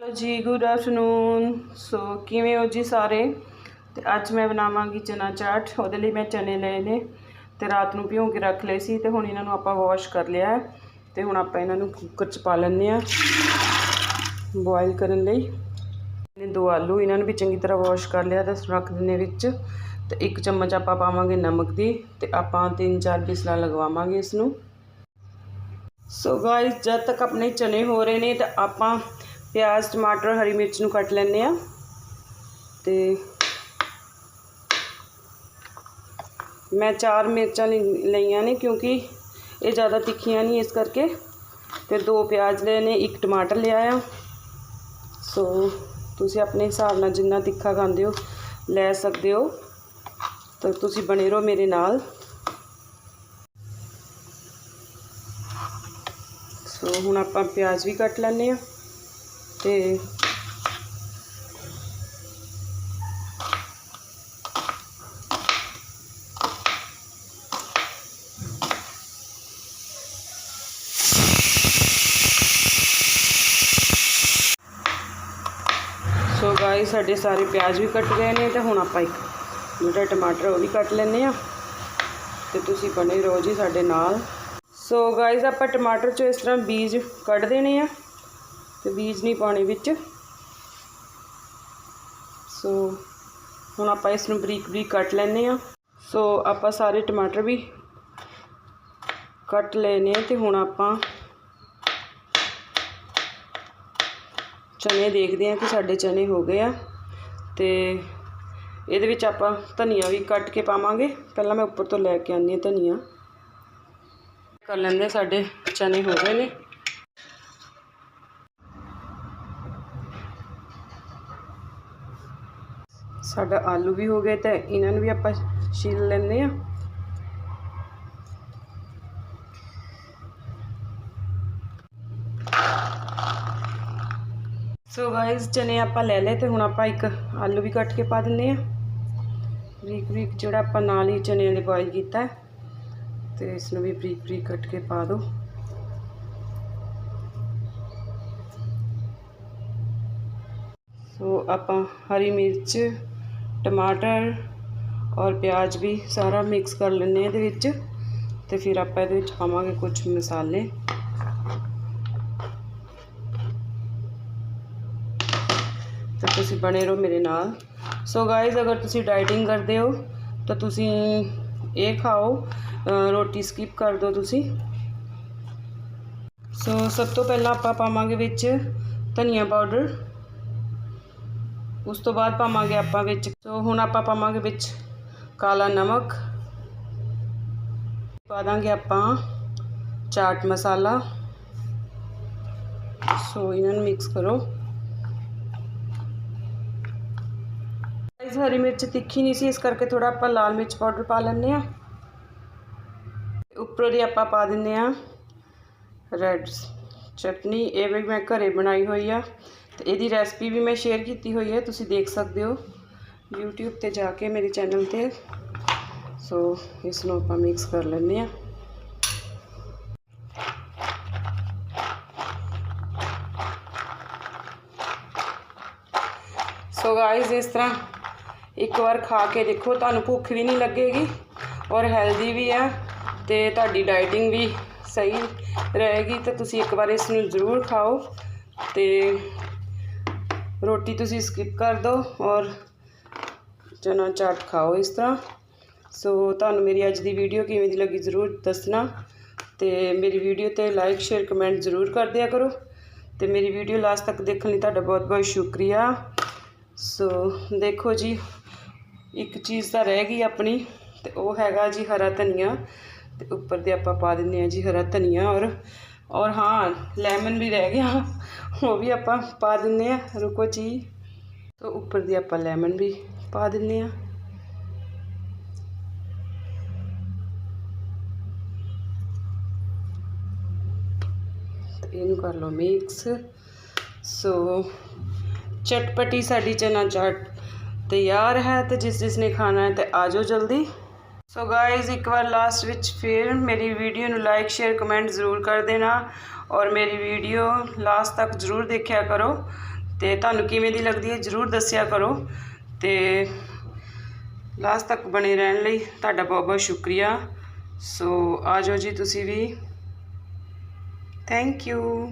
Hello ਜੀ good afternoon ਸੋ ਕਿਵੇਂ ਹੋ ਜੀ ਸਾਰੇ? ਤੇ ਅੱਜ ਮੈਂ ਬਣਾਵਾਂਗੀ ਚਨਾ ਚਾਟ। ਉਹਦੇ ਲਈ ਮੈਂ ਚਨੇ ਲਏ ਨੇ ਤੇ ਰਾਤ ਨੂੰ ਭਿਉਂ ਕੇ ਰੱਖ ਲਏ ਸੀ ਤੇ ਹੁਣ ਇਹਨਾਂ ਨੂੰ ਆਪਾਂ ਵਾਸ਼ ਕਰ ਲਿਆ ਹੈ। ਤੇ ਹੁਣ ਆਪਾਂ ਇਹਨਾਂ ਨੂੰ ਕੁੱਕਰ 'ਚ ਪਾ ਲੈਂਦੇ ਆ ਬੋਇਲ ਕਰਨ ਲਈ। ਇਹ ਦੋ ਆਲੂ ਇਹਨਾਂ ਨੂੰ ਵੀ ਚੰਗੀ ਤਰ੍ਹਾਂ ਵਾਸ਼ ਕਰ ਲਿਆ ਤੇ ਰੱਖ ਦਿੰਨੇ ਵਿੱਚ। ਤੇ ਇੱਕ ਚਮਚ ਆਪਾਂ ਪਾਵਾਂਗੇ ਨਮਕ ਦੀ ਤੇ ਆਪਾਂ ਤਿੰਨ ਚਾਰ ਬਿਸਲਾਂ ਲਗਵਾਵਾਂਗੇ ਇਸ ਨੂੰ। ਸੋ ਗਾਇਸ ਜਦ ਤੱਕ ਆਪਣੇ ਚਨੇ ਹੋ ਰਹੇ ਨੇ ਤਾਂ ਆਪਾਂ ਪਿਆਜ਼, ਟਮਾਟਰ, ਹਰੀ ਮਿਰਚ ਨੂੰ ਕੱਟ ਲੈਂਦੇ ਆ ਤੇ ਮੈਂ ਚਾਰ ਮਿਰਚਾਂ ਲਈ- ਲਈਆਂ ਨੇ ਕਿਉਂਕਿ ਇਹ ਜ਼ਿਆਦਾ ਤਿੱਖੀਆਂ ਨਹੀਂ ਇਸ ਕਰਕੇ ਤੇ ਦੋ ਪਿਆਜ਼ ਲਏ ਨੇ, ਇੱਕ ਟਮਾਟਰ ਲਿਆ ਆ। ਸੋ ਤੁਸੀਂ ਆਪਣੇ ਹਿਸਾਬ ਨਾਲ ਜਿੰਨਾ ਤਿੱਖਾ ਖਾਂਦੇ ਹੋ, ਲੈ ਸਕਦੇ ਹੋ। ਤਾਂ ਤੁਸੀਂ ਬਣੇ ਰਹੋ ਮੇਰੇ ਨਾਲ। ਸੋ ਹੁਣ ਆਪਾਂ ਪਿਆਜ਼ ਵੀ ਕੱਟ ਲੈਂਦੇ ਆ ਤੇ ਸੋ ਗਾਇਸ ਸਾਡੇ ਸਾਰੇ ਪਿਆਜ਼ ਵੀ ਕੱਟ ਗਏ ਨੇ ਤੇ ਹੁਣ ਆਪਾਂ ਇੱਕ ਜਿਹੜਾ ਟਮਾਟਰ ਉਹ ਵੀ ਕੱਟ ਲੈਂਦੇ ਆ ਤੇ ਤੁਸੀਂ ਬਣੇ ਰਹੋ ਜੀ ਸਾਡੇ ਨਾਲ। ਸੋ ਗਾਇਸ ਆਪਾਂ ਟਮਾਟਰ ਚੋਂ ਇਸ ਤਰ੍ਹਾਂ ਬੀਜ ਕੱਢ ਦੇਣੇ ਆ। ਤੇ ਬੀਜ ਨਹੀਂ ਪਾਉਣੇ ਵਿੱਚ। ਸੋ ਹੁਣ ਆਪਾਂ ਇਸ ਨੂੰ ਬਰੀਕ ਬਰੀਕ ਕੱਟ ਲੈਂਦੇ ਆ ਸੋ ਆਪਾਂ ਸਾਰੇ ਟਮਾਟਰ ਵੀ ਕੱਟ ਲਏ ਨੇ ਤੇ ਹੁਣ ਆਪਾਂ ਚਨੇ ਦੇਖਦੇ ਆ ਕਿ ਸਾਡੇ ਚਨੇ ਹੋ ਗਏ ਆ। ਤੇ ਇਹਦੇ ਵਿੱਚ ਆਪਾਂ ਧਨੀਆ ਵੀ ਕੱਟ ਕੇ ਪਾਵਾਂਗੇ। ਪਹਿਲਾਂ ਮੈਂ ਉੱਪਰ ਤੋਂ ਲੈ ਕੇ ਆਉਂਦੀ ਹਾਂ ਧਨੀਆ। ਕਰ ਲੈਂਦੇ ਸਾਡੇ ਚਨੇ ਹੋ ਗਏ ਨੇ। ਸਾਡਾ ਆਲੂ ਵੀ ਹੋ ਗਏ ਤੇ ਇਹਨਾਂ ਨੂੰ ਵੀ ਆਪਾਂ ਛੀਲ ਲੈਂਦੇ ਆ ਸੋ ਗਾਇਸ ਚਨੇ ਆਪਾਂ ਲੈ ਲਏ ਤੇ ਹੁਣ ਆਪਾਂ ਇੱਕ ਆਲੂ ਵੀ ਕੱਟ ਕੇ ਪਾ ਦਿੰਦੇ ਆ ਬਰੀਕ ਬਰੀਕ ਜਿਹੜਾ ਆਪਾਂ ਨਾਲ ਹੀ ਚਨਿਆਂ ਦੇ ਬੋਇਲ ਕੀਤਾ ਹੈ, ਤੇ ਇਸ ਨੂੰ ਵੀ ਬਰੀਕ ਬਰੀਕ ਕੱਟ ਕੇ ਪਾ ਦਿਓ। ਸੋ ਆਪਾਂ ਹਰੀ ਮਿਰਚ ਟਮਾਟਰ ਔਰ ਪਿਆਜ਼ ਵੀ ਸਾਰਾ ਮਿਕਸ ਕਰ ਲੈਂਦੇ ਹਾਂ ਇਹਦੇ ਵਿੱਚ ਤੇ ਫਿਰ ਆਪਾਂ ਇਹਦੇ ਵਿੱਚ ਪਾਵਾਂਗੇ ਕੁਝ ਮਸਾਲੇ। ਤਾਂ ਤੁਸੀਂ ਬਣੇ ਰਹੋ ਮੇਰੇ ਨਾਲ। ਸੋ ਗਾਇਜ਼ ਅਗਰ ਤੁਸੀਂ ਡਾਈਟਿੰਗ ਕਰਦੇ ਹੋ, ਤਾਂ ਤੁਸੀਂ ਇਹ ਖਾਓ ਰੋਟੀ ਸਕਿਪ ਕਰ ਦਿਓ ਤੁਸੀਂ। ਸੋ ਸਭ ਤੋਂ ਪਹਿਲਾਂ ਆਪਾਂ ਪਾਵਾਂਗੇ ਵਿੱਚ ਧਨੀਆ ਪਾਊਡਰ ਉਸ ਤੋਂ ਬਾਅਦ ਪਾਵਾਂਗੇ ਆਪਾਂ ਵਿੱਚ, ਸੋ ਹੁਣ ਆਪਾਂ ਪਾਵਾਂਗੇ ਵਿੱਚ ਕਾਲਾ ਨਮਕ। ਪਾ ਦਾਂਗੇ ਆਪਾਂ ਚਾਟ ਮਸਾਲਾ। ਸੋ ਇਹਨਾਂ ਨੂੰ ਮਿਕਸ ਕਰੋ। ਗਾਇਸ ਹਰੀ ਮਿਰਚ ਤਿੱਖੀ ਨਹੀਂ ਸੀ, ਇਸ ਕਰਕੇ ਥੋੜਾ ਆਪਾਂ ਲਾਲ ਮਿਰਚ ਪਾਊਡਰ ਪਾ ਲੈਂਦੇ ਆ ਉੱਪਰੋਂ ਦੀ ਆਪਾਂ ਪਾ ਦਿੰਦੇ ਆ ਰੈਡ ਚਟਨੀ, ਇਹ ਵੀ ਮੈਂ ਘਰੇ ਬਣਾਈ ਹੋਈ ਆ। ਤੇ ਇਹਦੀ ਰੈਸਪੀ ਵੀ ਮੈਂ ਸ਼ੇਅਰ ਕੀਤੀ ਹੋਈ ਹੈ, ਤੁਸੀਂ ਦੇਖ ਸਕਦੇ ਹੋ। YouTube ਤੇ ਜਾ ਕੇ ਮੇਰੇ ਚੈਨਲ ਤੇ। ਸੋ ਇਸ ਨੂੰ ਆਪਾਂ ਮਿਕਸ ਕਰ ਲੈਂਦੇ ਆ ਸੋ ਗਾਇਸ ਇਸ ਤਰ੍ਹਾਂ ਇੱਕ ਵਾਰ ਖਾ ਕੇ ਦੇਖੋ, ਤੁਹਾਨੂੰ ਭੁੱਖ ਵੀ ਨਹੀਂ ਲੱਗੇਗੀ ਔਰ ਹੈਲਦੀ ਵੀ ਆ ਤੇ ਤੁਹਾਡੀ ਡਾਈਟਿੰਗ ਵੀ ਸਹੀ ਰਹੇਗੀ। ਤਾਂ ਤੁਸੀਂ ਇੱਕ ਵਾਰ ਇਸ ਨੂੰ ਜ਼ਰੂਰ ਖਾਓ ਤੇ ਰੋਟੀ ਤੁਸੀਂ ਸਕਿਪ ਕਰ ਦਿਓ ਔਰ ਚਨਾ ਚਾਟ ਖਾਓ ਇਸ ਤਰ੍ਹਾਂ। ਸੋ ਤੁਹਾਨੂੰ ਮੇਰੀ ਅੱਜ ਦੀ ਵੀਡੀਓ ਕਿਵੇਂ ਦੀ ਲੱਗੀ ਜ਼ਰੂਰ ਦੱਸਣਾ ਤੇ ਮੇਰੀ ਵੀਡੀਓ ਤੇ ਲਾਈਕ ਸ਼ੇਅਰ ਕਮੈਂਟ ਜ਼ਰੂਰ ਕਰ ਦਿਆ ਕਰੋ। ਤੇ ਮੇਰੀ ਵੀਡੀਓ ਲਾਸਟ ਤੱਕ ਦੇਖਣ ਲਈ ਤੁਹਾਡਾ ਬਹੁਤ ਬਹੁਤ ਸ਼ੁਕਰੀਆ। ਸੋ ਦੇਖੋ ਜੀ, ਇੱਕ ਚੀਜ਼ ਤਾਂ ਰਹਿ ਗਈ ਆਪਣੀ ਤੇ ਉਹ ਹੈਗਾ ਜੀ ਹਰਾ ਧਨੀਆ ਤੇ ਉੱਪਰ ਤੇ ਆਪਾਂ ਪਾ ਦਿੰਦੇ ਆ ਜੀ ਹਰਾ ਧਨੀਆ ਔਰ ਔਰ ਹਾਂ ਲੈਮਨ ਵੀ ਰਹਿ ਗਿਆ। ਉਹ ਵੀ ਆਪਾਂ ਪਾ ਦਿੰਦੇ ਆ ਰੁਕੋ ਜੀ ਤੋਂ ਉੱਪਰ ਦੀ ਆਪਾਂ ਲੈਮਨ ਵੀ ਪਾ ਦਿੰਦੇ ਆ ਤੇ ਇਹਨੂੰ ਕਰ ਲਓ ਮਿਕਸ ਸੋ ਚਟਪਟੀ ਸਾਡੀ ਚਨਾ ਚਾਟ ਤਿਆਰ ਹੈ ਤੇ ਜਿਸ ਜਿਸ ਨੇ ਖਾਣਾ ਹੈ ਤੇ ਆ ਜਾਓ ਜਲਦੀ। ਸੋ ਗਾਇਜ਼ ਇੱਕ ਵਾਰ ਲਾਸਟ ਵਿੱਚ ਫਿਰ ਮੇਰੀ ਵੀਡੀਓ ਨੂੰ ਲਾਈਕ ਸ਼ੇਅਰ ਕਮੈਂਟ ਜ਼ਰੂਰ ਕਰ ਦੇਣਾ। ਔਰ ਮੇਰੀ ਵੀਡੀਓ ਲਾਸਟ ਤੱਕ ਜ਼ਰੂਰ ਦੇਖਿਆ ਕਰੋ ਤੇ ਤੁਹਾਨੂੰ ਕਿਵੇਂ ਦੀ ਲੱਗਦੀ ਹੈ ਜਰੂਰ ਦੱਸਿਆ ਕਰੋ ਤੇ ਲਾਸਟ ਤੱਕ ਬਣੇ ਰਹਿਣ ਲਈ ਤੁਹਾਡਾ ਬਹੁਤ ਬਹੁਤ ਸ਼ੁਕਰੀਆ। ਸੋ ਆ ਜਾਓ ਜੀ ਤੁਸੀਂ ਵੀ। Thank you